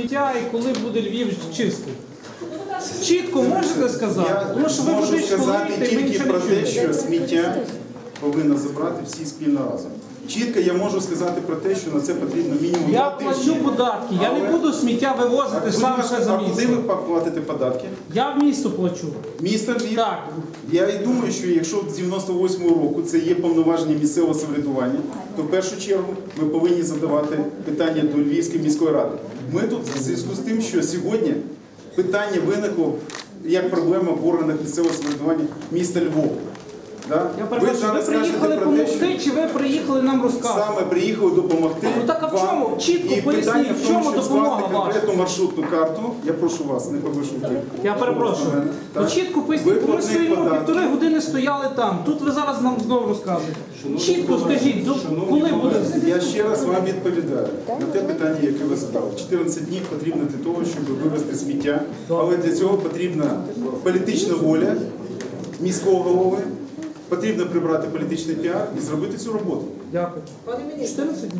сміття і коли буде Львів чистий? Чітко можете сказати? Я Тому що ви можу будете сказати тільки про те, що сміття повинна забрати всі спільно разом. Чітко я можу сказати про те, що на це потрібно мінімум Я плачу податки, я не буду сміття вивозити сам все за а куди ви платите податки? Я в місто плачу. Місто Львів? Так. Я і думаю, що якщо з 98-го року це є повноваження місцевого самоврядування, то в першу чергу ми повинні задавати питання до Львівської міської ради. Ми тут в зв'язку з тим, що сьогодні питання виникло як проблема в органах місцевого самоврядування міста Львова. Да? Я Ви перепрошую, ви зараз кажете приїхали про те, що допомогти, чи ви приїхали нам розказувати? саме приїхали допомогти. Ну так а в вам. чому? Чітко І поясніть, питання в в тому, чому щоб допомога скласти ваша? конкретну маршрутну карту. Я прошу вас, не повишуйте. Я перепрошую. Ну чітко поясніть, бо ми Виплатник стоїмо півтори години стояли там. Тут ви зараз нам знову розказуєте. Чітко скажіть, до- коли буде? Я ще раз вам відповідаю на те питання, яке ви задали. 14 днів потрібно для того, щоб вивезти сміття, але для цього потрібна політична воля міського голови, потрібно прибрати політичний піар і зробити цю роботу. Дякую. 14 днів.